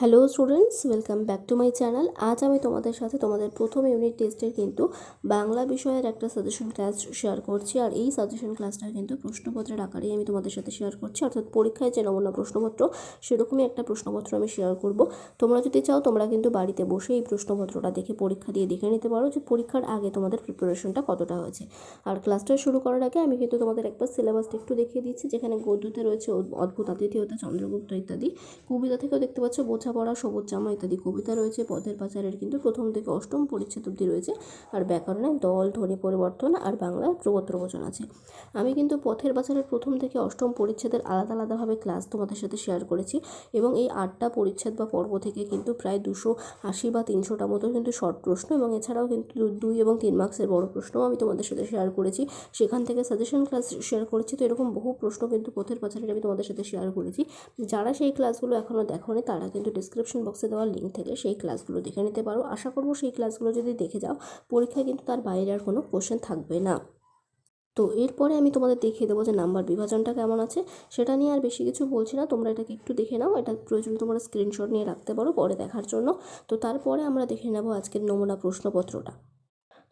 Hello students, welcome back to my channel. আজ আমি তোমাদের সাথে তোমাদের প্রথম ইউনিট টেস্টের কিন্তু বাংলা বিষয়ের একটা সাজেশন ক্লাস শেয়ার করছি। আর এই সাজেশন ক্লাসটা কিন্তু প্রশ্নপত্রের আকারেই আমি তোমাদের সাথে শেয়ার করছি। অর্থাৎ পরীক্ষায় যে নমুনা প্রশ্নপত্র, সেরকমই একটা প্রশ্নপত্র আমি শেয়ার করব। তোমরা যদি চাও, তোমরা কিন্তু বাড়িতে বসে এই প্রশ্নপত্রটা দেখে পরীক্ষা দিয়ে দেখে নিতে পারো যে পরীক্ষার আগে তোমাদের প্রিপারেশনটা কতটা হয়েছে। আর ক্লাসটা শুরু করার আগে আমি কিন্তু তোমাদের একবার সিলেবাসটা একটু দেখিয়ে দিচ্ছি, যেখানে গদ্যতে রয়েছে অদ্ভুত আতিথিয়তা, চন্দ্রগুপ্ত ইত্যাদি। কবিতা থেকেও দেখতে পাচ্ছ বোঝাপড়া সবুজ জামা ইত্যাদি কবিতা রয়েছে, পথের পাচারের কিন্তু প্রথম থেকে অষ্টম পরিচ্ছেদ অব্দি রয়েছে। আর ব্যাকরণে দল, ধ্বনি পরিবর্তন আর বাংলায় প্রগোত্র বচন আছে। আমি কিন্তু পথের পাচারের প্রথম থেকে অষ্টম পরিচ্ছেদের আলাদা আলাদাভাবে ক্লাস তোমাদের সাথে শেয়ার করেছি এবং এই আটটা পরিচ্ছেদ বা পর্ব থেকে কিন্তু প্রায় দুশো আশি বা তিনশোটা মতো কিন্তু শর্ট প্রশ্ন এবং এছাড়াও কিন্তু দুই এবং তিন মার্কসের বড় প্রশ্নও আমি তোমাদের সাথে শেয়ার করেছি। সেখান থেকে সাজেশন ক্লাস শেয়ার করেছি, তো এরকম বহু প্রশ্ন কিন্তু পথের পাচারের আমি তোমাদের সাথে শেয়ার করেছি। যারা সেই ক্লাসগুলো এখনও দেখোনি, তারা কিন্তু ডিসক্রিপশন বক্সে দেওয়া লিঙ্ক থেকে সেই ক্লাসগুলো দেখে নিতে পারো। আশা করব সেই ক্লাসগুলো যদি দেখে যাও, পরীক্ষায় কিন্তু তার বাইরে আর কোনো কোশ্চেন থাকবে না। তো এরপরে আমি তোমাদের দেখিয়ে দেবো যে নাম্বার বিভাজনটা কেমন আছে। সেটা নিয়ে আর বেশি কিছু বলছি না, তোমরা এটাকে একটু দেখে নাও। এটা প্রয়োজন তোমরা স্ক্রিনশট নিয়ে রাখতে পারো পরে দেখার জন্য। তো তারপরে আমরা দেখে নেব আজকের নমুনা প্রশ্নপত্রটা।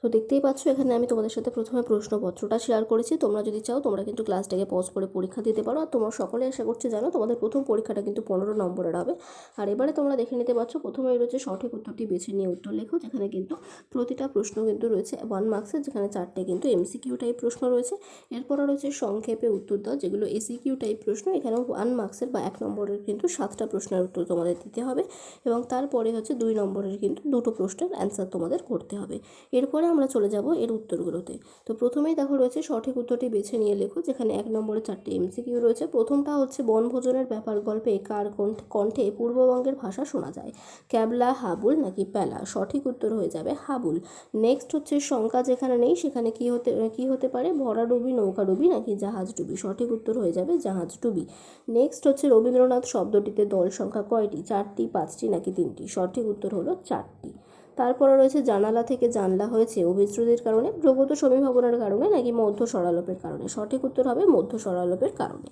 তো দেখতেই পাচ্ছ, এখানে আমি তোমাদের সাথে প্রথমে প্রশ্নপত্রটা শেয়ার করেছি। তোমরা যদি চাও, তোমরা কিন্তু ক্লাসটাকে পজ করে পরীক্ষা দিতে পারো। আর তোমরা সকলে আশা করছি জানো, তোমাদের প্রথম পরীক্ষাটা কিন্তু পনেরো নম্বরের হবে। আর এবারে তোমরা দেখে নিতে পারছ প্রথমেই রয়েছে সঠিক উত্তরটি বেছে নিয়ে উত্তর লেখো, যেখানে কিন্তু প্রতিটা প্রশ্ন কিন্তু রয়েছে ওয়ান মার্কসের যেখানে চারটে কিন্তু এমসিকিউ টাইপ প্রশ্ন রয়েছে। এরপরে রয়েছে সংক্ষেপে উত্তর দাও, যেগুলো এসিকিউ টাইপ প্রশ্ন, এখানেও ওয়ান মার্কসের বা এক নম্বরের কিন্তু সাতটা প্রশ্নের উত্তর তোমাদের দিতে হবে। এবং তারপরে হচ্ছে দুই নম্বরের কিন্তু দুটো প্রশ্নের অ্যান্সার তোমাদের করতে হবে। এরপরে আমরা চলে যাব এর উত্তরগুলোতে। তো প্রথমেই দেখো রয়েছে সঠিক উত্তরটি বেছে নিয়ে লেখো, যেখানে এক নম্বরে চারটে এমসিকিউ রয়েছে। প্রথমটা হচ্ছে বনভোজনের ব্যাপার গল্পে কার কণ্ঠে পূর্ববঙ্গের ভাষা শোনা যায়? ক্যাবলা, হাবুল নাকি প্যালা? সঠিক উত্তর হয়ে যাবে হাবুল। নেক্সট হচ্ছে শঙ্কা যেখানে নেই, সেখানে কি হতে কি হতে পারে? ভরাডুবি নৌকাডুবি নাকি জাহাজ ডুবি? সঠিক উত্তর হয়ে যাবে জাহাজ ডুবি। নেক্সট হচ্ছে রবীন্দ্রনাথ শব্দটিতে দল সংখ্যা কয়টি? চারটি, পাঁচটি নাকি তিনটি? সঠিক উত্তর হলো চারটি। তারপরে রয়েছে জানালা থেকে জানলা হয়েছে অভিশ্রুতির কারণে প্রভূত সমীভবনের কারণে নাকি মধ্য সরালোপের কারণে? সঠিক উত্তর হবে মধ্য সরালোপের কারণে।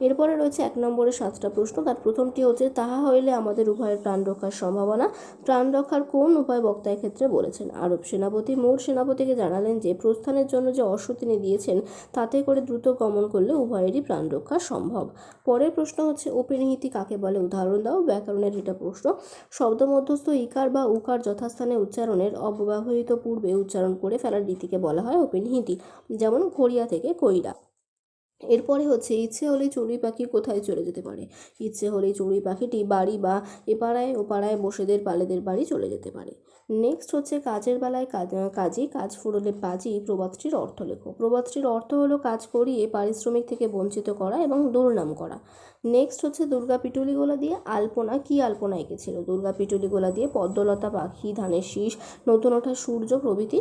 এরপরে রয়েছে এক নম্বরে সাতটা প্রশ্ন। তার প্রথমটি হচ্ছে, তাহা হইলে আমাদের উভয়ের প্রাণ রক্ষার সম্ভাবনা, প্রাণ রক্ষার কোন উপায় বক্তায় ক্ষেত্রে বলেছেন? আরব সেনাপতি মোর সেনাপতিকে জানালেন যে, প্রস্থানের জন্য যে অশ্ব তিনি দিয়েছেন, তাতে করে দ্রুত গমন করলে উভয়েরই প্রাণ রক্ষা সম্ভব। পরের প্রশ্ন হচ্ছে ওপেনহিতি কাকে বলে? উদাহরণ দাও, ব্যাকরণের এটা প্রশ্ন। শব্দ মধ্যস্থ ইকার বা উকার যথাস্থানে উচ্চারণের অব্যবহৃত পূর্বে উচ্চারণ করে ফেলার রীতিকে বলা হয় ওপেনহিতি যেমন খড়িয়া থেকে কইরা এরপরে হচ্ছে, ইচ্ছে হলে চড়ুই পাখি কোথায় চলে যেতে পারে? ইচ্ছে হলে চড়ুই পাখিটি বাড়ি বা এপাড়ায় ও পাড়ায় বসেদের, পালেদের বাড়ি চলে যেতে পারে। নেক্সট হচ্ছে, কাজের বেলায় কাজ কাজই কাজ ফুরলে পাজি প্রবাদটির অর্থ লেখো প্রবাদটির অর্থ হলো কাজ করিয়ে, পারিশ্রমিক থেকে বঞ্চিত করা এবং দুর্নাম করা। নেক্সট হচ্ছে দুর্গা পিটুলিগোলা দিয়ে আলপনা, কি আলপনা এঁকেছিল? দুর্গা পিটুলিগোলা দিয়ে পদ্মলতা, পাখি, ধানের শীষ, নতুন ওঠা সূর্য প্রভৃতি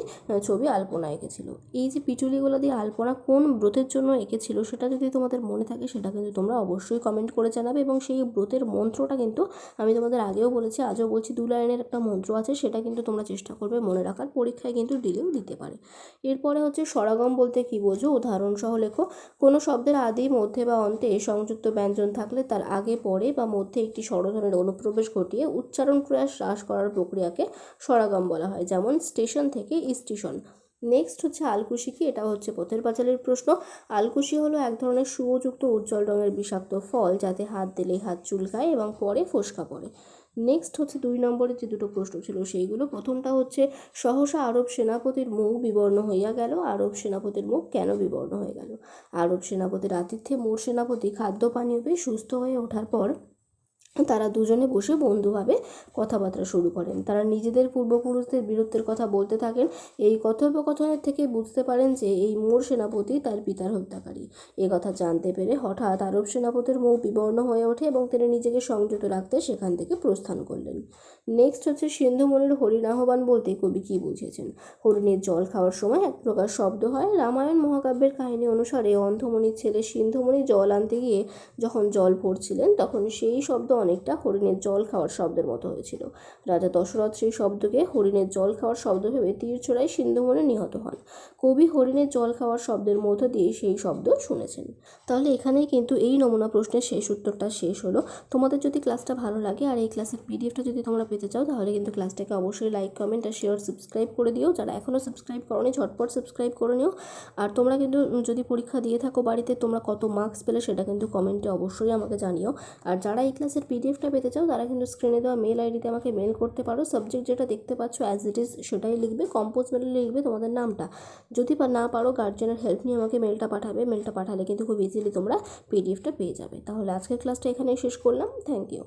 ছবি আলপনা এঁকেছিল। এই যে পিটুলিগোলা দিয়ে আলপনা কোন ব্রতের জন্য এঁকেছিল সেটা যদি তোমাদের মনে থাকে সেটা কিন্তু তোমরা অবশ্যই কমেন্ট করে জানাবে এবং সেই ব্রতের মন্ত্রটা কিন্তু আমি তোমাদের আগেও বলেছি, আজও বলছি, দু লাইনের একটা মন্ত্র আছে, সেটা কিন্তু তোমরা চেষ্টা করবে মনে রাখার, পরীক্ষায় কিন্তু দিলেও দিতে পারে। এরপরে হচ্ছে স্বরাগম বলতে কী বোঝো? উদাহরণসহ লেখো। কোনো শব্দের আদি মধ্যে বা অন্তে সংযুক্ত ব্যঞ্জন থাকলে তার আগে, পরে বা মধ্যে একটি স্বরধ্বনির অনুপ্রবেশ ঘটিয়ে উচ্চারণ প্রয়াস হ্রাস করার প্রক্রিয়াকে স্বরাগম বলা হয়, যেমন স্টেশন থেকে স্টেশন। নেক্সট হচ্ছে আলকুশি কি? এটা হচ্ছে পথের পাঁচালির প্রশ্ন। আলকুশি হলো এক ধরনের সুযুক্ত উজ্জ্বল রঙের বিষাক্ত ফল যাতে হাত দিলেই হাত চুলকায় এবং পরে ফোসকা পড়ে। নেক্সট হচ্ছে দুই নম্বরে যে দুটো প্রশ্ন ছিল সেইগুলো। প্রথমটা হচ্ছে, সহসা আরব সেনাপতির মুখ বিবর্ণ হইয়া গেল, আরব সেনাপতির মুখ কেন বিবর্ণ হয়ে গেল? আরব সেনাপতির আতিথ্যে মোর সেনাপতি খাদ্য পানীয় পেয়ে সুস্থ হয়ে ওঠার পর তারা দুজনে বসে বন্ধুভাবে কথাবার্তা শুরু করেন। তারা নিজেদের পূর্বপুরুষদের বীরত্বের কথা বলতে থাকেন। এই কথোপকথনের থেকে বুঝতে পারেন যে এই মোর সেনাপতি তার পিতার হত্যাকারী। এ কথা জানতে পেরে হঠাৎ আরব সেনাপতির মুখ বিবর্ণ হয়ে ওঠে এবং তিনি নিজেকে সংযত রাখতে সেখান থেকে প্রস্থান করলেন। নেক্সট হচ্ছে সিন্ধুমণির হরিণ আহ্বান বলতে কবি কী বুঝেছেন? হরিণের জল খাওয়ার সময় এক প্রকার শব্দ হয়। রামায়ণ মহাকাব্যের কাহিনী অনুসারে অন্ধমণির ছেলে সিন্ধুমণি জল আনতে গিয়ে যখন জল ভরছিলেন, তখন সেই শব্দ অনেকটা হরিণের জল খাওয়ার শব্দের মতো হয়েছিল। রাজা দশরথ সেই শব্দকে হরিণের জল খাওয়ার শব্দ ভেবে তীর ছোড়ায় সিন্ধুমনে নিহত হন। কবি হরিণের জল খাওয়ার শব্দের মধ্য দিয়ে সেই শব্দ শুনেছেন। তাহলে এখানেই কিন্তু এই নমুনা প্রশ্নের শেষ উত্তরটা শেষ হলো। তোমাদের যদি ক্লাসটা ভালো লাগে আর এই ক্লাসের পিডিএফটা যদি তোমরা পেতে চাও, তাহলে কিন্তু ক্লাসটাকে অবশ্যই লাইক, কমেন্ট আর শেয়ার সাবস্ক্রাইব করে দিও। যারা এখনও সাবস্ক্রাইব করোনি, ঝটপট সাবস্ক্রাইব করে নিও। আর তোমরা কিন্তু যদি পরীক্ষা দিয়ে থাকো বাড়িতে, তোমরা কত মার্কস পেলে সেটা কিন্তু কমেন্টে অবশ্যই আমাকে জানিও। আর যারা এই ক্লাসের পিডিএফটা পেতে চাও, তারা কিন্তু স্ক্রিনে দেওয়া মেল আইডিতে আমাকে মেল করতে পারো। সাবজেক্ট যেটা দেখতে পাচ্ছ অ্যাজ ইট ইজ সেটাই লিখবে। কম্পোজ মেলে লিখবে তোমাদের নামটা। যদি না পারো গার্জেনের হেল্প নিয়ে আমাকে মেলটা পাঠাবে। মেলটা পাঠালে কিন্তু খুব ইজিলি তোমরা পিডিএফটা পেয়ে যাবে। তাহলে আজকের ক্লাসটা এখানেই শেষ করলাম। Thank you